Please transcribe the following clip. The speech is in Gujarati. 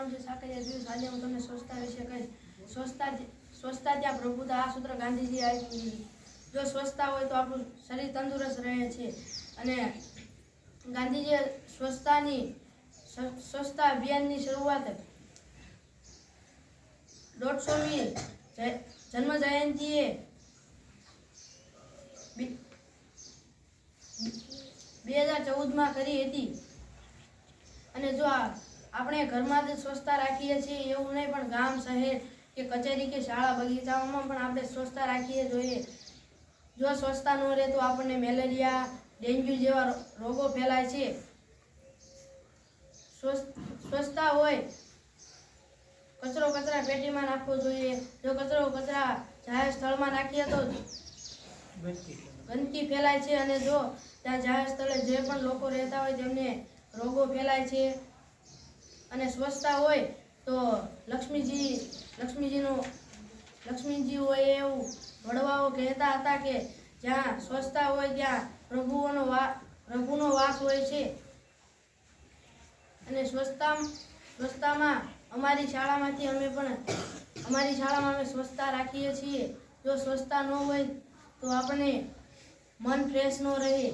નામ છે, સાકરિયા સ્વચ્છતા ત્યાં પ્રભુતા આ સૂત્ર ગાંધીજી આવી જો સ્વચ્છતા હોય તો આપણું શરીર તંદુરસ્ત રહે છે. અને ગાંધીજીએ સ્વચ્છતાની, સ્વચ્છતા અભિયાનની શરૂઆત દોઢસોમી જન્મ જયંતિએ બે હજાર ચૌદમાં કરી હતી. અને જો આ- આપણે ઘરમાં જ સ્વચ્છતા રાખીએ છીએ એવું નહીં પણ ગામ શહેર કે કચેરી કે શાળા બગીચાઓમાં પણ આપણે સ્વચ્છતા રાખીએ જોઈએ. જો સ્વચ્છતા ન રહે તો આપણને મેલેરિયા ડેન્ગ્યુ જેવા રોગો ફેલાય છે. સ્વચ્છ- સ્વચ્છતા હોય કચરો કચરા પેટીમાં નાખવો જોઈએ. જો કચરો કચરા જાહેર સ્થળમાં નાખીએ તો ગંદકી ફેલાય છે અને જો ત્યાં જાહેર સ્થળે જે પણ લોકો રહેતા હોય તેમને રોગો ફેલાય છે. અને સ્વચ્છતા હોય તો લક્ષ્મીજી, લક્ષ્મીજીનું લક્ષ્મીજી હોય એવું વડવાઓ કહેતા હતા કે જ્યાં સ્વચ્છતા હોય ત્યાં પ્રભુઓનો વા, પ્રભુનો વાસ હોય છે. અને સ્વચ્છતા, સ્વચ્છતામાં અમારી શાળામાંથી અમે પણ, અમારી શાળામાં અમે સ્વચ્છતા રાખીએ છીએ. જો સ્વચ્છતા ન હોય તો આપણે મન ફ્રેશ ન રહે.